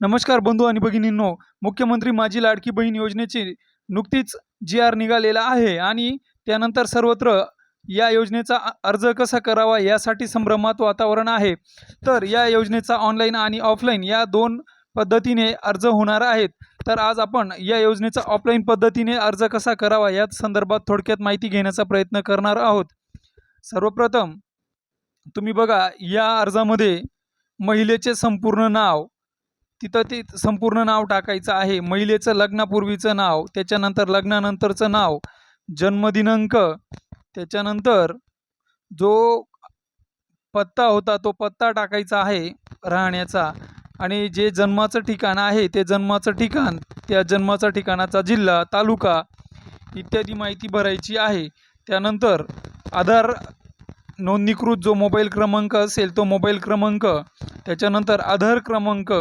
नमस्कार बंधू आणि भगिनींनो. मुख्यमंत्री माझी लाडकी बहीण योजनेची नुकतीच जी आर निघालेला आहे आणि त्यानंतर सर्वत्र या योजनेचा अर्ज कसा करावा यासाठी संभ्रमात वातावरण आहे. तर या योजनेचा ऑनलाईन आणि ऑफलाईन या दोन पद्धतीने अर्ज होणार आहेत. तर आज आपण या योजनेचा ऑफलाईन पद्धतीने अर्ज कसा करावा या संदर्भात थोडक्यात माहिती घेण्याचा प्रयत्न करणार आहोत. सर्वप्रथम तुम्ही बघा या अर्जामध्ये महिलेचे संपूर्ण नाव तिथं ते संपूर्ण नाव टाकायचं आहे. महिलेचं लग्नापूर्वीचं नाव त्याच्यानंतर लग्नानंतरचं नाव जन्मदिनांक त्याच्यानंतर जो पत्ता होता तो पत्ता टाकायचा आहे राहण्याचा. आणि जे जन्माचं ठिकाण आहे ते जन्माचं ठिकाण त्या जन्माचा ठिकाणाचा जिल्हा तालुका इत्यादी माहिती भरायची आहे. त्यानंतर आधार नोंदणीकृत जो मोबाईल क्रमांक असेल तो मोबाईल क्रमांक त्याच्यानंतर आधार क्रमांक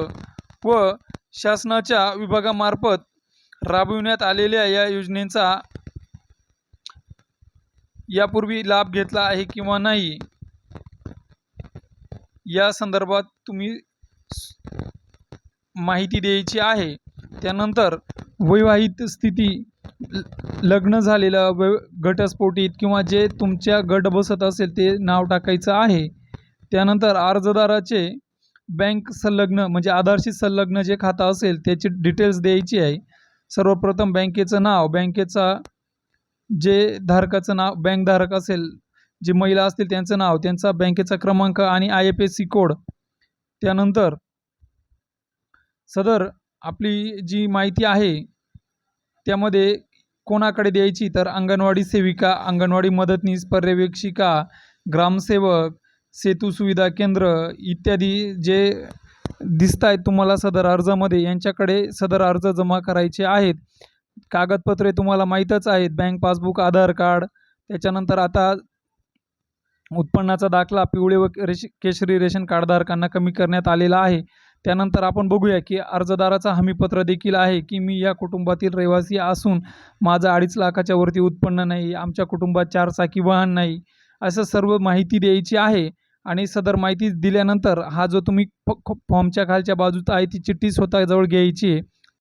व शासनाच्या विभागामार्फत राबविण्यात आलेल्या या योजनेचा यापूर्वी लाभ घेतला आहे किंवा नाही या संदर्भात तुम्ही माहिती द्यायची आहे. त्यानंतर वैवाहिक स्थिती ल- लग्न झालेलं व घटस्फोटीत किंवा जे तुमच्या गट बसत असेल ते नाव टाकायचं आहे. त्यानंतर अर्जदाराचे बँक संलग्न म्हणजे आधारशी संलग्न जे खातं असेल त्याची डिटेल्स द्यायची आहे. सर्वप्रथम बँकेचं नाव बँकेचा जे धारकाचं नाव बँकधारक असेल जे महिला असतील त्यांचं नाव त्यांचा बँकेचा क्रमांक आणि I F S C code त्यानंतर सदर आपली जी माहिती आहे त्यामध्ये कोणाकडे द्यायची? तर अंगणवाडी सेविका अंगणवाडी मदतनीस पर्यवेक्षिका ग्रामसेवक सेतू सुविधा केंद्र इत्यादी जे दिसत आहेत तुम्हाला सदर अर्जामध्ये यांच्याकडे सदर अर्ज जमा करायचे आहेत. कागदपत्रे तुम्हाला माहीतच आहेत. बँक पासबुक आधार कार्ड त्याच्यानंतर आता उत्पन्नाचा दाखला पिवळे व रेश केशरी रेशन कार्डधारकांना कमी करण्यात आलेला आहे. त्यानंतर आपण बघूया की अर्जदाराचा हमीपत्र देखील आहे की मी या कुटुंबातील रहिवासी असून माझं अडीच लाखाच्या वरती उत्पन्न नाही आमच्या कुटुंबात चार चाकी वाहन नाही असं सर्व माहिती द्यायची आहे. आणि सदर माहिती दिल्यानंतर हा जो तुम्ही फ ख- फॉर्मच्या खालच्या बाजूचा आहे ती चिठ्ठी स्वतःजवळ घ्यायची आहे